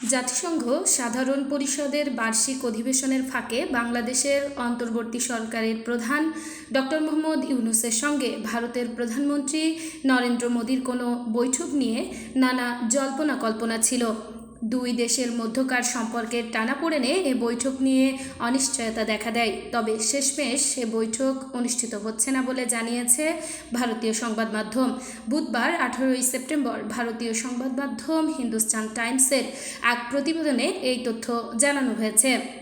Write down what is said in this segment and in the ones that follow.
জাতিসংঘ সাধারণ পরিষদের বার্ষিক অধিবেশনের ফাঁকে বাংলাদেশের অন্তর্বর্তী সরকারের প্রধান ডক্টর মোহাম্মদ ইউনুসের সঙ্গে ভারতের প্রধানমন্ত্রী নরেন্দ্র মোদীর কোনো বৈঠক নিয়ে নানা জল্পনা কল্পনা ছিল। দুই দেশের মধ্যকার সম্পর্কের টানাপোড়েনে এ বৈঠক নিয়ে অনিশ্চয়তা দেখা দেয়। তবে শেষমেশ সে বৈঠক অনুষ্ঠিত হচ্ছে না বলে জানিয়েছে ভারতীয় সংবাদ মাধ্যম। বুধবার, আঠারোই সেপ্টেম্বর, ভারতীয় সংবাদ মাধ্যম হিন্দুস্তান টাইমসের এক প্রতিবেদনে এই তথ্য জানানো হয়েছে।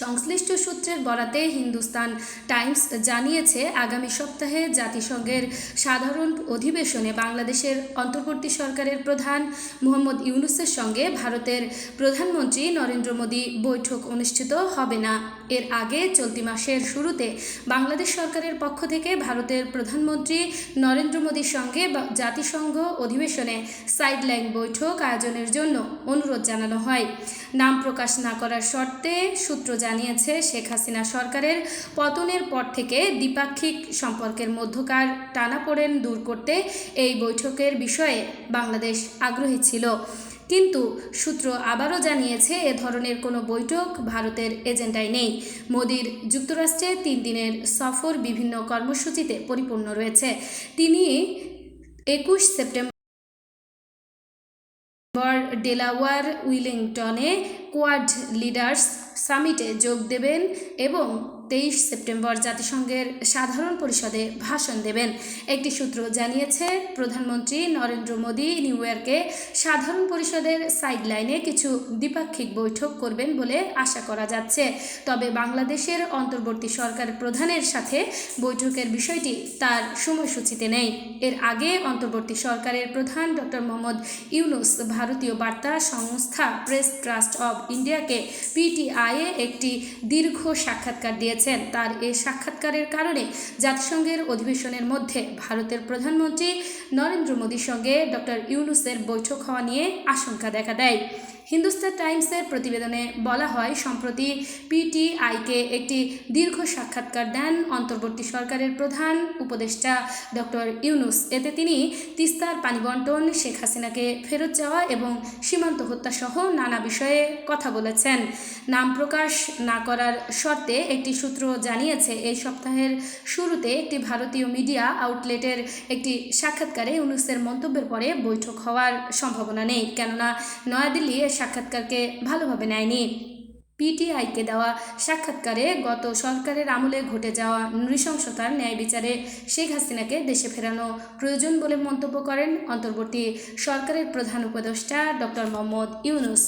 সংশ্লিষ্ট সূত্রের বরাতে হিন্দুস্তান টাইমস জানিয়েছে, আগামী সপ্তাহে জাতিসংঘের সাধারণ অধিবেশনে বাংলাদেশের অন্তর্বর্তী সরকারের প্রধান মোহাম্মদ ইউনুসের সঙ্গে ভারতের প্রধানমন্ত্রী নরেন্দ্র মোদী বৈঠক অনুষ্ঠিত হবে না। এর আগে চলতি মাসের শুরুতে বাংলাদেশ সরকারের পক্ষ থেকে ভারতের প্রধানমন্ত্রী নরেন্দ্র মোদীর সঙ্গে জাতিসংঘ অধিবেশনে সাইডলাইন বৈঠক আয়োজনের জন্য অনুরোধ জানানো হয়। নাম প্রকাশ না করার শর্তে সূত্র জানিয়েছে শেখ হাসিনা সরকারের পতনের পর থেকে দ্বিপাক্ষিক সম্পর্কের মধ্যকার টানাপোড়েন দূর করতে এই বৈঠকের বিষয়ে বাংলাদেশ আগ্রহী ছিল। কিন্তু সূত্র আবারও জানিয়েছে এ ধরনের কোনো বৈঠক ভারতের এজেন্ডায় নেই। মোদির যুক্তরাষ্ট্রে তিন দিনের সফর বিভিন্ন কর্মসূচিতে পরিপূর্ণ রয়েছে। তিনি একুশ সেপ্টেম্বর ডেলাওয়ার উইলিংটনে কোয়াড লিডার্স সামিটে যোগ দেবেন এবং তেইশ সেপ্টেম্বর জাতিসংঘের সাধারণ পরিষদে ভাষণ দেবেন। একটি সূত্র জানিয়েছে, প্রধানমন্ত্রী নরেন্দ্র মোদী নিউ ইয়র্কে সাধারণ পরিষদের সাইডলাইনে কিছু দ্বিপাক্ষিক বৈঠক করবেন বলে আশা করা যাচ্ছে। তবে বাংলাদেশের অন্তর্বর্তী সরকার প্রধানের সাথে বৈঠকের বিষয়টি তার সময়সূচিতে নেই। এর আগে অন্তর্বর্তী সরকারের প্রধান ডক্টর মোহাম্মদ ইউনুস ভারতীয় বার্তা সংস্থা প্রেস ট্রাস্ট অব ইন্ডিয়াকে পিটিআইয়ে একটি দীর্ঘ সাক্ষাৎকার দিয়েছেন তার এই সাক্ষাৎকারের কারণে জাতিসংঘের অধিবেশনের মধ্যে ভারতের প্রধানমন্ত্রী নরেন্দ্র মোদীর সঙ্গে ডক্টর ইউনুসের বৈঠক হওয়া নিয়ে আশঙ্কা দেখা দেয়। হিন্দুস্তান টাইমসের প্রতিবেদনে বলা হয়, সম্প্রতি পিটিআইকে একটি দীর্ঘ সাক্ষাৎকার দেন অন্তর্বর্তী সরকারের প্রধান উপদেষ্টা ডক্টর ইউনুস। এতে তিনি তিস্তার পানি বন্টন, শেখ হাসিনাকে ফেরত যাওয়া এবং সীমান্ত হত্যা সহ নানা বিষয়ে কথা বলেছেন। নাম প্রকাশ না করার শর্তে একটি সূত্র জানিয়েছে, এই সপ্তাহের শুরুতে একটি ভারতীয় মিডিয়া আউটলেটের একটি সাক্ষাৎকারে ইউনুসের মন্তব্যের পরে বৈঠক হওয়ার সম্ভাবনা নেই। কেননা, নয়াদিল্লি সাক্ষাৎকারকে ভালোভাবে নেয়নি। পিটিআইকে দেওয়া সাক্ষাৎকারে গত সরকারের আমলে ঘটে যাওয়া নৃশংসতার ন্যায় বিচারে শেখ হাসিনাকে দেশে ফেরানো প্রয়োজন বলে মন্তব্য করেন অন্তর্বর্তী সরকারের প্রধান উপদেষ্টা ডক্টর মোহাম্মদ ইউনুস।